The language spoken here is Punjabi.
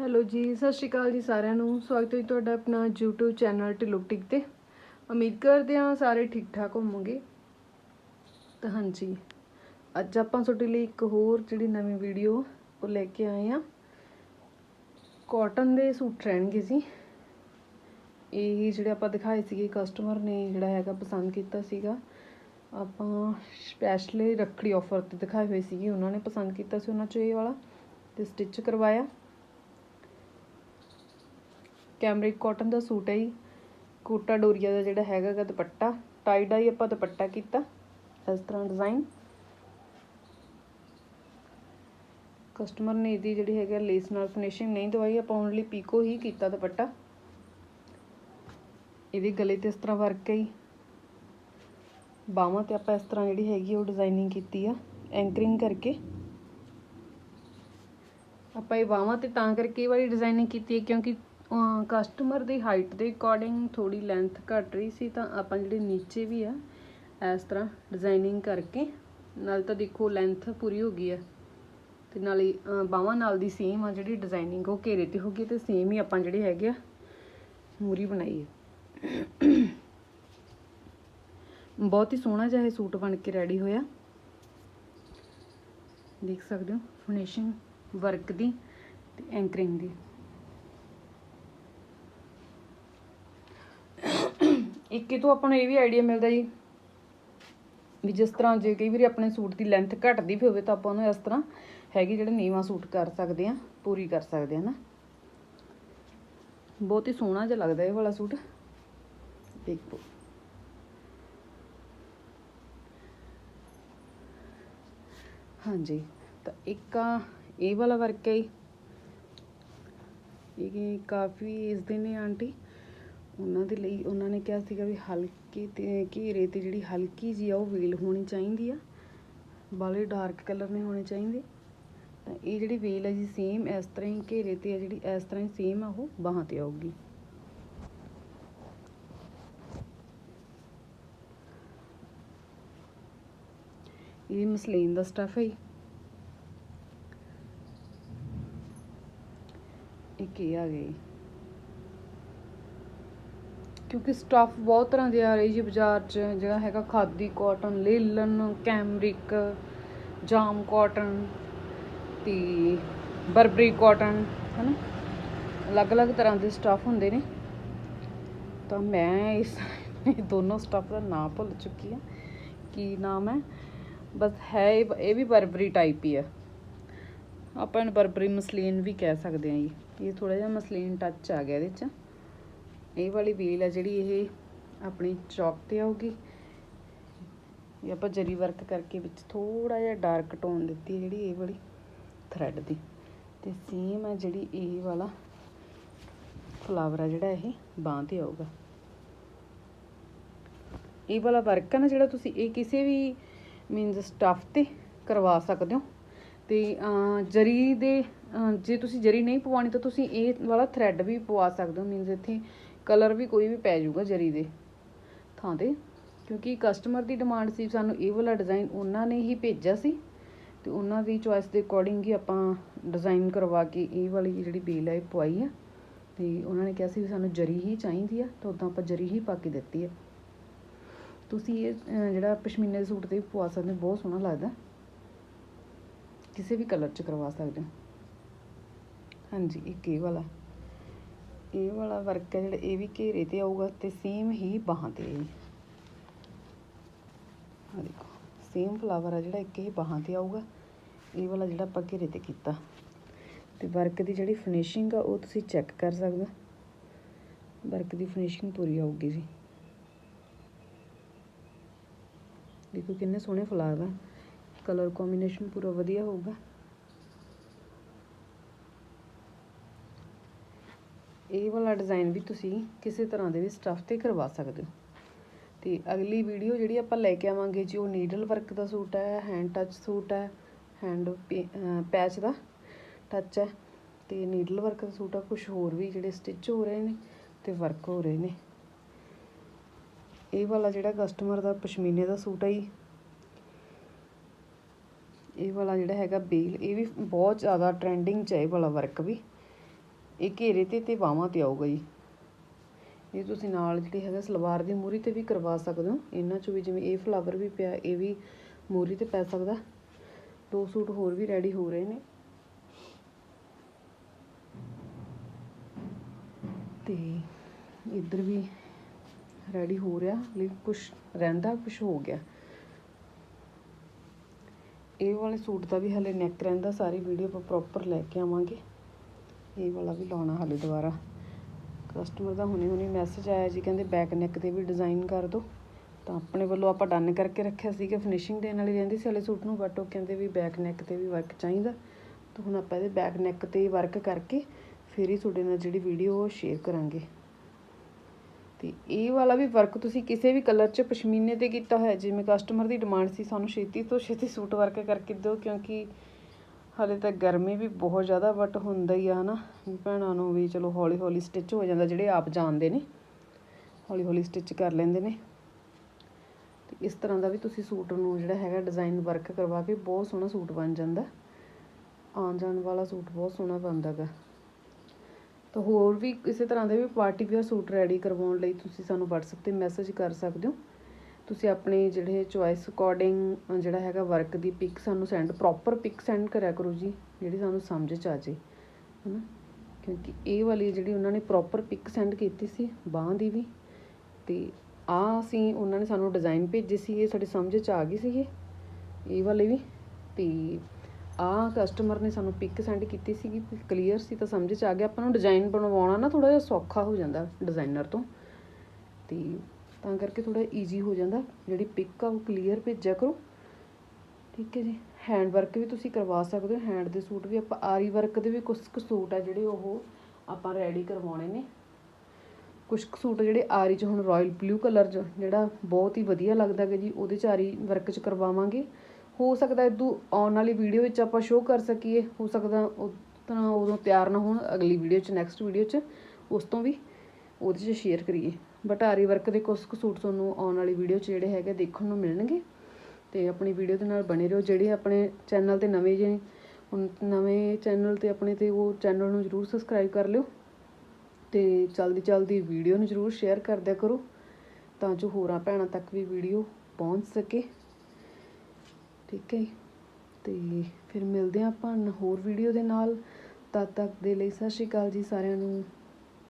ਹੈਲੋ ਜੀ, ਸਤਿ ਸ਼੍ਰੀ ਅਕਾਲ ਜੀ ਸਾਰਿਆਂ ਨੂੰ। ਸਵਾਗਤ ਹੈ ਜੀ ਤੁਹਾਡਾ ਆਪਣਾ YouTube ਚੈਨਲ ਟਿਲੁਕਟਿਕ ਤੇ। ਉਮੀਦ ਕਰਦੇ ਹਾਂ ਸਾਰੇ ਠੀਕ ਠਾਕ ਹੋਵੋਗੇ। ਤਾਂ ਹਾਂਜੀ, ਅੱਜ ਆਪਾਂ ਤੁਹਾਡੇ ਲਈ ਇੱਕ ਹੋਰ ਜਿਹੜੀ ਨਵੀਂ ਵੀਡੀਓ ਉਹ ਲੈ ਕੇ ਆਏ ਆ ਕਾਟਨ ਦੇ ਸੂਟ ਰਹਿਣਗੇ ਜੀ। ਇਹ ਜਿਹੜੇ ਆਪਾਂ ਦਿਖਾਏ ਸੀਗੇ ਕਸਟਮਰ ਨੇ ਜਿਹੜਾ ਹੈਗਾ ਪਸੰਦ ਕੀਤਾ ਸੀਗਾ। ਆਪਾਂ ਸਪੈਸ਼ਲੀ ਰੱਖੜੀ ਆਫਰ ਤੇ ਦਿਖਾਏ ਹੋਏ ਸੀਗੇ, ਉਹਨਾਂ ਨੇ ਪਸੰਦ ਕੀਤਾ ਸੀ, ਉਹਨਾਂ ਚੋਂ ਇਹ ਵਾਲਾ ਤੇ ਸਟਿਚ ਕਰਵਾਇਆ। ਕੈਮਰਿਕ ਕਾਟਨ ਦਾ ਸੂਟ ਹੈ ਜੀ। ਕੋਟਾ ਡੋਰੀਆ ਦਾ ਜਿਹੜਾ ਹੈਗਾ ਦੁਪੱਟਾ। ਟਾਈ ਡਾਈ ਆਪਾਂ ਦੁਪੱਟਾ ਕੀਤਾ। ਇਸ ਤਰ੍ਹਾਂ ਡਿਜ਼ਾਈਨ ਕਸਟਮਰ ਨੇ ਇਹਦੀ ਜਿਹੜੀ ਹੈਗਾ ਲੇਸ ਨਾਲ ਫਿਨਿਸ਼ਿੰਗ ਨਹੀਂ ਦਵਾਈ। ਆਪਾਂ ਓਨਲੀ ਪੀਕੋ ਹੀ ਕੀਤਾ ਦੁਪੱਟਾ। ਇਹਦੇ ਗਲੇ ਤੇ ਇਸ ਤਰ੍ਹਾਂ ਵਰਕ ਹੈ ਜੀ। ਬਾਹਾਂ ਤੇ ਆਪਾਂ ਇਸ ਤਰ੍ਹਾਂ ਜਿਹੜੀ ਹੈਗੀ ਉਹ ਡਿਜ਼ਾਈਨਿੰਗ ਕੀਤੀ ਆ। ਐਂਕਰਿੰਗ ਕਰਕੇ। ਆਪਾਂ ਇਹ ਬਾਹਾਂ ਤੇ ਤਾਂ ਕਰਕੇ ਇਹ ਵਾਲੀ ਡਿਜ਼ਾਈਨਿੰਗ ਕੀਤੀ ਹੈ ਕਿਉਂਕਿ ਕਸਟਮਰ ਦੀ ਹਾਈਟ ਦੇ ਅਕੋਰਡਿੰਗ ਥੋੜੀ ਲੈਂਥ ਘਟ ਰਹੀ ਸੀ ਤਾਂ ਆਪਾਂ ਜਿਹੜੇ ਨੀਚੇ ਵੀ ਆ, ਇਸ ਤਰ੍ਹਾਂ ਡਿਜ਼ਾਈਨਿੰਗ ਕਰਕੇ, ਨਾਲ ਤਾਂ ਦੇਖੋ ਲੈਂਥ ਪੂਰੀ ਹੋ ਗਈ ਆ। ਤੇ ਨਾਲੇ ਬਾਹਾਂ ਨਾਲ ਦੀ ਸੇਮ ਆ ਜਿਹੜੀ ਡਿਜ਼ਾਈਨਿੰਗ ਉਹ ਘੇਰੇ ਤੇ ਹੋ ਗਈ ਤੇ ਸੇਮ ਹੀ ਆਪਾਂ ਜਿਹੜੇ ਹੈਗੇ ਆ, ਮੂਰੀ ਬਣਾਈ ਹੈ ਬਹੁਤ ਹੀ ਸੋਹਣਾ ਜਿਹਾ ਇਹ ਸੂਟ ਬਣ ਕੇ ਰੈਡੀ ਹੋਇਆ। ਦੇਖ ਸਕਦੇ ਹੋ ਫਿਨਿਸ਼ਿੰਗ ਵਰਕ ਦੀ ਤੇ ਐਂਕਰਿੰਗ ਦੀ। ਇੱਕ ਇਹ ਤੋਂ ਆਪਾਂ ਨੂੰ ਇਹ ਵੀ ਆਈਡੀਆ ਮਿਲਦਾ ਜੀ ਵੀ ਜਿਸ ਤਰ੍ਹਾਂ ਜੇ ਕਈ ਵਾਰੀ ਆਪਣੇ ਸੂਟ ਦੀ ਲੈਂਥ ਘਟਦੀ ਵੀ ਹੋਵੇ ਤਾਂ ਆਪਾਂ ਉਹਨੂੰ ਇਸ ਤਰ੍ਹਾਂ ਹੈਗੇ ਜਿਹੜੇ ਨੀਵਾ ਸੂਟ ਕਰ ਸਕਦੇ ਆ ਪੂਰੀ ਕਰ ਸਕਦੇ ਆ ਨਾ। ਬਹੁਤ ਹੀ ਸੋਹਣਾ ਜਿਹਾ ਲੱਗਦਾ ਇਹ ਵਾਲਾ ਸੂਟ। ਦੇਖੋ। ਹਾਂਜੀ, ਤਾਂ ਇੱਕ ਆ ਇਹ ਵਾਲਾ ਵਰਕ ਹੈ। ਇਹ ਕਾਫੀ ਇਸ ਦੇ ਨੇ ਆਂਟੀ। ਉਹਨਾਂ ਦੇ ਲਈ ਉਹਨਾਂ ਨੇ ਕਿਹਾ ਸੀਗਾ ਵੀ ਹਲਕੇ ਤੇ ਘੇਰੇ ਤੇ ਜਿਹੜੀ ਹਲਕੀ ਜੀ ਆ ਉਹ ਵੇਲ ਹੋਣੀ ਚਾਹੀਦੀ ਆ ਬਾਲੇ ਡਾਰਕ ਕਲਰ ਨਹੀਂ ਹੋਣੇ ਚਾਹੀਦੇ। ਤਾਂ ਇਹ ਜਿਹੜੀ ਵੇਲ ਹੈ ਜੀ ਸੇਮ ਇਸ ਤਰ੍ਹਾਂ ਹੀ ਘੇਰੇ ਤੇ ਆ ਜਿਹੜੀ ਇਸ ਤਰ੍ਹਾਂ ਹੀ ਸੇਮ ਆ ਉਹ ਬਾਹਾਂ ਤੇ ਆਊਗੀ। ਇਹ ਮਸਲੀਨ ਦਾ ਸਟਫ ਹੈ ਇੱਕ ਇਹ ਆ ਗਈ ਕਿਉਂਕਿ ਸਟੱਫ ਬਹੁਤ ਤਰ੍ਹਾਂ ਦੇ ਆ ਰਹੀ ਜੀ ਬਾਜ਼ਾਰ 'ਚ, ਜਿਹੜਾ ਹੈਗਾ ਖਾਦੀ ਕਾਟਨ ਲੇਲਨ ਕੈਮਰਿਕ ਜਾਮ ਕਾਟਨ ਤੇ ਬਰਬਰੀ ਕਾਟਨ ਹਨਾ? ਅਲੱਗ-ਅਲੱਗ ਤਰ੍ਹਾਂ ਦੇ ਸਟੱਫ ਹੁੰਦੇ ਨੇ। ਤਾਂ ਮੈਂ ਇਸ ਦੋਨੋਂ ਸਟੱਫ ਦਾ ਨਾਮ ਭੁੱਲ ਚੁੱਕੀ ਆ ਕੀ ਨਾਮ ਹੈ? ਬਸ ਹੈ ਇਹ ਇਹ ਵੀ ਬਰਬਰੀ ਟਾਈਪ ਹੀ ਆ ਆਪਾਂ ਇਹਨੂੰ ਬਰਬਰੀ ਮਸਲੀਨ ਵੀ ਕਹਿ ਸਕਦੇ ਆ ਜੀ। ਇਹ ਥੋੜਾ ਜਿਹਾ ਮਸਲੀਨ ਟੱਚ ਆ ਗਿਆ ਇਹਦੇ 'ਚ। ਇਹ ਵਾਲੀ ਵੀਲ ਹੈ ਜਿਹੜੀ ਇਹ ਆਪਣੀ ਚੌਕ ਤੇ ਆਊਗੀ। ਇਹ ਆਪਾਂ ਜਰੀ ਵਰਕ ਕਰਕੇ ਵਿੱਚ ਥੋੜਾ ਜਿਹਾ ਡਾਰਕ ਟੋਨ ਦਿੱਤੀ ਜਿਹੜੀ ਇਹ ਵਾਲੀ ਥਰੈਡ ਦੀ। ਤੇ ਸੇਮ ਹੈ ਜਿਹੜੀ ਇਹ ਵਾਲਾ ਫਲਾਵਰ ਆ ਜਿਹੜਾ ਇਹ ਬਾਂਹ ਤੇ ਆਊਗਾ। ਇਹ ਵਾਲਾ ਵਰਕ ਹੈ ਨਾ ਜਿਹੜਾ ਤੁਸੀਂ ਇਹ ਕਿਸੇ ਵੀ ਮੀਨਸ ਸਟਫ ਤੇ ਕਰਵਾ ਸਕਦੇ ਹੋ। ਤੇ ਜਰੀ ਦੇ ਜੇ ਤੁਸੀਂ ਜਰੀ ਨਹੀਂ ਪਵਾਉਣੀ ਤਾਂ ਤੁਸੀਂ ਇਹ ਵਾਲਾ ਥਰੈਡ ਵੀ ਪਵਾ ਸਕਦੇ ਹੋ। ਮੀਨਸ ਇੱਥੇ ਕਲਰ ਵੀ ਕੋਈ ਵੀ ਪੈ ਜਾਊਗਾ ਜਰੀ ਦੇ। ਥਾਂ ਤੇ। ਕਿਉਂਕਿ ਕਸਟਮਰ ਦੀ ਡਿਮਾਂਡ ਸੀ, ਸਾਨੂੰ ਇਹ ਵਾਲਾ ਡਿਜ਼ਾਈਨ ਉਹਨਾਂ ਨੇ ਹੀ ਭੇਜਿਆ ਸੀ। ਤੇ ਉਹਨਾਂ ਦੀ ਚੋਇਸ ਦੇ ਅਕੋਰਡਿੰਗ ਹੀ ਆਪਾਂ ਡਿਜ਼ਾਈਨ ਕਰਵਾ ਕੇ ਇਹ ਵਾਲੀ ਜਿਹੜੀ ਬੇਲ ਹੈ ਪਵਾਈ ਆ। ਤੇ ਉਹਨਾਂ ਨੇ ਕਿਹਾ ਸੀ ਵੀ ਸਾਨੂੰ ਜਰੀ ਹੀ ਚਾਹੀਦੀ ਆ, ਤਾਂ ਉਦਾਂ ਆਪਾਂ ਜਰੀ ਹੀ ਪਾ ਕੇ ਦਿੱਤੀ ਆ। ਤੁਸੀਂ ਇਹ ਜਿਹੜਾ ਪਸ਼ਮੀਨੇ ਦੇ ਸੂਟ ਤੇ ਵੀ ਪਵਾ ਸਕਦੇ ਹੋ, ਬਹੁਤ ਸੋਹਣਾ ਲੱਗਦਾ। ਕਿਸੇ ਵੀ ਕਲਰ 'ਚ ਕਰਵਾ ਸਕਦੇ ਹੋ। ਹਾਂਜੀ, ਇੱਕ ਇਹ ਵਾਲਾ। ਇਹ ਵਾਲਾ ਵਰਕ ਹੈ ਜਿਹੜਾ, ਇਹ ਵੀ ਘੇਰੇ ਤੇ ਆਊਗਾ ਤੇ ਸੇਮ ਹੀ ਬਾਹਾਂ ਤੇ। ਆ ਦੇਖੋ ਸੇਮ ਫਲਾਵਰ ਆ ਜਿਹੜਾ, ਇੱਕ ਹੀ ਬਾਹਾਂ ਤੇ ਆਊਗਾ। ਇਹ ਵਾਲਾ ਜਿਹੜਾ ਆਪਾਂ ਘੇਰੇ ਤੇ ਕੀਤਾ। ਤੇ ਵਰਕ ਦੀ ਜਿਹੜੀ ਫਿਨਿਸ਼ਿੰਗ ਆ, ਉਹ ਤੁਸੀਂ ਚੈੱਕ ਕਰ ਸਕਦੇ ਹੋ। ਵਰਕ ਦੀ ਫਿਨਿਸ਼ਿੰਗ ਪੂਰੀ ਆਊਗੀ ਜੀ। ਦੇਖੋ ਕਿੰਨੇ ਸੋਹਣੇ ਫਲਾਵਰ ਆ। ਕਲਰ ਕੰਬੀਨੇਸ਼ਨ ਪੂਰਾ ਵਧੀਆ ਹੋਊਗਾ। ਇਹ ਵਾਲਾ ਡਿਜ਼ਾਈਨ ਵੀ ਤੁਸੀਂ ਕਿਸੇ ਤਰ੍ਹਾਂ ਦੇ ਵੀ ਸਟਫ ਤੇ ਕਰਵਾ ਸਕਦੇ ਹੋ। ਤੇ ਅਗਲੀ ਵੀਡੀਓ ਜਿਹੜੀ ਆਪਾਂ ਲੈ ਕੇ ਆਵਾਂਗੇ ਜੀ, ਉਹ ਨੀਡਲ ਵਰਕ ਦਾ ਸੂਟ ਹੈ ਹੈਂਡ ਟੱਚ ਸੂਟ ਹੈ ਹੈਂਡ ਪੈਚ ਦਾ ਟੱਚ ਹੈ ਤੇ ਨੀਡਲ ਵਰਕ ਦਾ ਸੂਟ ਆ ਕੁਝ ਹੋਰ ਵੀ ਜਿਹੜੇ ਸਟਿਚ ਹੋ ਰਹੇ ਨੇ ਤੇ ਵਰਕ ਹੋ ਰਹੇ ਨੇ। ਇਹ ਵਾਲਾ ਜਿਹੜਾ ਕਸਟਮਰ ਦਾ ਪਸ਼ਮੀਨੇ ਦਾ ਸੂਟ ਹੈ ਜੀ। ਇਹ ਵਾਲਾ ਜਿਹੜਾ ਹੈਗਾ ਬੇਲ, ਇਹ ਵੀ ਬਹੁਤ ਜ਼ਿਆਦਾ ਟ੍ਰੈਂਡਿੰਗ 'ਚ ਹੈ ਇਹ ਵਾਲਾ ਵਰਕ ਵੀ। ਇਹ ਘੇਰੇ ਤੇ ਤੇ ਬਾਹਾਂ ਤੇ ਆਊਗਾ ਜੀ। ਇਹ ਤੁਸੀਂ ਨਾਲ ਜਿਹੜੀ ਹੈਗਾ ਸਲਵਾਰ ਦੀ ਮੂਰੀ ਤੇ ਵੀ ਕਰਵਾ ਸਕਦੇ ਹੋ। ਇਹਨਾਂ ਚੋਂ ਵੀ ਜਿਵੇਂ ਇਹ ਫਲਾਵਰ ਵੀ ਪਿਆ, ਇਹ ਵੀ ਮੂਰੀ ਤੇ ਪੈ ਸਕਦਾ। ਦੋ ਸੂਟ ਹੋਰ ਵੀ ਰੈਡੀ ਹੋ ਰਹੇ ਨੇ। ਤੇ ਇੱਧਰ ਵੀ ਰੈਡੀ ਹੋ ਰਿਹਾ ਲੇਕਿਨ ਕੁਝ ਰਹਿੰਦਾ ਕੁਝ ਹੋ ਗਿਆ। ਇਹ ਵਾਲੇ ਸੂਟ ਦਾ ਵੀ ਹਲੇ ਨੈਕ ਰਹਿੰਦਾ, ਸਾਰੀ ਵੀਡੀਓ ਆਪਾਂ ਪ੍ਰੋਪਰ ਲੈ ਕੇ ਆਵਾਂਗੇ। ਇਹ ਵਾਲਾ ਵੀ ਲਾਉਣਾ ਹਾਲੇ ਦੁਬਾਰਾ। ਕਸਟਮਰ ਦਾ ਹੁਣੇ ਹੁਣੇ ਮੈਸੇਜ ਆਇਆ ਜੀ, ਕਹਿੰਦੇ ਬੈਕ ਨੈਕ ਤੇ ਵੀ ਡਿਜ਼ਾਈਨ ਕਰ ਦਿਓ ਤਾਂ ਆਪਣੇ ਵੱਲੋਂ ਆਪਾਂ ਡਨ ਕਰਕੇ ਰੱਖਿਆ ਸੀ ਕਿ ਫਿਨਿਸ਼ਿੰਗ ਦੇਣ ਵਾਲੀ ਰਹਿੰਦੀ ਸੀ ਹਲੇ ਸੂਟ ਨੂੰ ਬਟ ਉਹ ਕਹਿੰਦੇ ਵੀ ਬੈਕ ਨੈਕ ਤੇ ਵੀ ਵਰਕ ਚਾਹੀਦਾ। ਤਾਂ ਹੁਣ ਆਪਾਂ ਇਹਦੇ ਬੈਕ ਨੈਕ ਤੇ ਵਰਕ ਕਰਕੇ ਫਿਰ ਹੀ ਤੁਹਾਡੇ ਨਾਲ ਜਿਹੜੀ ਵੀਡੀਓ ਉਹ ਸ਼ੇਅਰ ਕਰਾਂਗੇ। ਤੇ ਇਹ ਵਾਲਾ ਵੀ ਵਰਕ ਤੁਸੀਂ ਕਿਸੇ ਵੀ ਕਲਰ 'ਚ ਪਸ਼ਮੀਨੇ ਤੇ ਕੀਤਾ ਹੋਇਆ, ਜਿਵੇਂ ਕਸਟਮਰ ਦੀ ਡਿਮਾਂਡ ਸੀ ਸਾਨੂੰ ਛੇਤੀ ਤੋਂ ਛੇਤੀ ਸੂਟ ਵਰਕ ਕਰਕੇ ਦਿਓ, ਕਿਉਂਕਿ ਹਾਲੇ ਤਾਂ ਗਰਮੀ ਵੀ ਬਹੁਤ ਜ਼ਿਆਦਾ ਬਟ ਹੁੰਦਾ ਹੀ ਆ, ਹਨਾ। ਵੀ ਭੈਣਾਂ ਨੂੰ ਵੀ ਚਲੋ ਹੌਲੀ ਹੌਲੀ ਸਟਿਚ ਹੋ ਜਾਂਦਾ, ਜਿਹੜੇ ਆਪ ਜਾਣਦੇ ਨੇ। ਹੌਲੀ ਹੌਲੀ ਸਟਿਚ ਕਰ ਲੈਂਦੇ ਨੇ। ਤੇ ਇਸ ਤਰ੍ਹਾਂ ਦਾ ਵੀ ਤੁਸੀਂ ਸੂਟ ਨੂੰ ਜਿਹੜਾ ਹੈਗਾ ਡਿਜ਼ਾਈਨ ਵਰਕ ਕਰਵਾ ਕੇ ਬਹੁਤ ਸੋਹਣਾ ਸੂਟ ਬਣ ਜਾਂਦਾ। ਆਉਣ ਜਾਣ ਵਾਲਾ ਸੂਟ ਬਹੁਤ ਸੋਹਣਾ ਬਣਦਾ ਗਾ। ਤਾਂ ਹੋਰ ਵੀ ਕਿਸੇ ਤਰ੍ਹਾਂ ਦੇ ਵੀ ਪਾਰਟੀ ਵੇਅਰ ਸੂਟ ਰੈਡੀ ਕਰਵਾਉਣ ਲਈ ਤੁਸੀਂ ਸਾਨੂੰ WhatsApp ਤੇ ਮੈਸੇਜ ਕਰ ਸਕਦੇ ਹੋ। ਤੁਸੀਂ ਆਪਣੇ ਜਿਹੜੇ ਚੁਆਇਸ ਅਕੋਰਡਿੰਗ ਜਿਹੜਾ ਹੈਗਾ ਵਰਕ ਦੀ ਪਿਕ ਸਾਨੂੰ ਸੈਂਡ ਪ੍ਰੋਪਰ ਪਿਕ ਸੈਂਡ ਕਰਿਆ ਕਰੋ ਜੀ, ਜਿਹੜੀ ਸਾਨੂੰ ਸਮਝ ਚ ਆ ਜੇ, ਹਨਾ? ਕਿਉਂਕਿ ਇਹ ਵਾਲੀ ਜਿਹੜੀ ਉਹਨਾਂ ਨੇ ਪ੍ਰੋਪਰ ਪਿਕ ਸੈਂਡ ਕੀਤੀ ਸੀ, ਬਾਂਹ ਦੀ ਵੀ, ਤੇ ਆ ਅਸੀਂ ਉਹਨਾਂ ਨੇ ਸਾਨੂੰ ਡਿਜ਼ਾਈਨ ਭੇਜੇ ਸੀ, ਇਹ ਸਾਡੀ ਸਮਝ ਚ ਆ ਗਈ ਸੀ ਇਹ ਇਹ ਵਾਲੇ ਵੀ, ਤੇ ਆ ਕਸਟਮਰ ਨੇ ਸਾਨੂੰ ਪਿਕ ਸੈਂਡ ਕੀਤੀ ਸੀਗੀ ਕਲੀਅਰ ਸੀ ਤਾਂ ਸਮਝ ਚ ਆ ਗਿਆ, ਆਪਾਂ ਨੂੰ ਡਿਜ਼ਾਈਨ ਬਣਵਾਉਣਾ ਨਾ ਥੋੜਾ ਜਿਹਾ ਸੌਖਾ ਹੋ ਜਾਂਦਾ ਡਿਜ਼ਾਈਨਰ ਤੋਂ, ਤੇ ਤਾਂ ਕਰਕੇ ਥੋੜਾ ਈਜ਼ੀ ਹੋ ਜਾਂਦਾ। ਜਿਹੜੀ ਪਿਕ ਆ ਉਹ ਕਲੀਅਰ ਭੇਜਿਆ ਕਰੋ। ਠੀਕ ਹੈ ਜੀ। ਹੈਂਡ ਵਰਕ ਵੀ ਤੁਸੀਂ ਕਰਵਾ ਸਕਦੇ ਹੋ। ਹੈਂਡ ਦੇ ਸੂਟ ਵੀ ਆਪਾਂ ਆਰੀ ਵਰਕ ਦੇ ਵੀ ਕੁਝ ਕੁ ਸੂਟ ਆ ਜਿਹੜੇ ਉਹ ਆਪਾਂ ਰੈਡੀ ਕਰਵਾਉਣੇ ਨੇ। ਕੁਝ ਕੁ ਸੂਟ ਜਿਹੜੇ ਆਰੀ ਚ ਹੁਣ ਰਾਇਲ ਬਲੂ ਕਲਰ ਚ, ਜਿਹੜਾ ਬਹੁਤ ਹੀ ਵਧੀਆ ਲੱਗਦਾ ਹੈ ਜੀ, ਉਹਦੇ ਚ ਆਰੀ ਵਰਕ ਚ ਕਰਵਾਵਾਂਗੇ। ਹੋ ਸਕਦਾ ਇਦੋਂ ਆਉਣ ਵਾਲੀ ਵੀਡੀਓ ਵਿੱਚ ਆਪਾਂ ਸ਼ੋਅ ਕਰ ਸਕੀਏ। ਹੋ ਸਕਦਾ ਉਹ ਤਰ੍ਹਾਂ ਉਦੋਂ ਤਿਆਰ ਨਾ ਹੋਣ ਅਗਲੀ ਵੀਡੀਓ ਚ ਨੈਕਸਟ ਵੀਡੀਓ ਚ। ਉਸ ਤੋਂ ਵੀ ਉਹਦੇ 'ਚ ਸ਼ੇਅਰ ਕਰੀਏ। ਬਟ ਆਰੀ ਵਰਕ ਦੇ ਕੁਝ ਕੁ ਸੂਟ ਤੁਹਾਨੂੰ ਆਉਣ ਵਾਲੀ ਵੀਡੀਓ 'ਚ ਜਿਹੜੇ ਹੈਗੇ ਦੇਖਣ ਨੂੰ ਮਿਲਣਗੇ। ਤੇ ਆਪਣੀ ਵੀਡੀਓ ਦੇ ਨਾਲ ਬਣੇ ਰਹੋ। ਜਿਹੜੇ ਆਪਣੇ ਚੈਨਲ ਤੇ ਨਵੇਂ ਜੇ, ਹੁਣ ਨਵੇਂ ਚੈਨਲ ਤੇ ਆਪਣੇ ਤੇ ਉਹ ਚੈਨਲ ਨੂੰ ਜਰੂਰ ਸਬਸਕ੍ਰਾਈਬ ਕਰ ਲਿਓ। ਤੇ ਜਲਦੀ ਜਲਦੀ ਵੀਡੀਓ ਨੂੰ ਜਰੂਰ ਸ਼ੇਅਰ ਕਰ ਦਿਆ ਕਰੋ। ਤਾਂ ਜੋ ਹੋਰਾਂ ਭੈਣਾਂ ਤੱਕ ਵੀ ਵੀਡੀਓ ਪਹੁੰਚ ਸਕੇ। ਠੀਕ ਹੈ ਜੀ? ਤੇ ਫਿਰ ਮਿਲਦੇ ਹਾਂ ਆਪਾਂ ਹੋਰ ਵੀਡੀਓ ਦੇ ਨਾਲ। ਤਦ ਤੱਕ ਦੇ ਲਈ ਸਤਿ ਸ਼੍ਰੀ ਅਕਾਲ ਜੀ ਸਾਰਿਆਂ ਨੂੰ।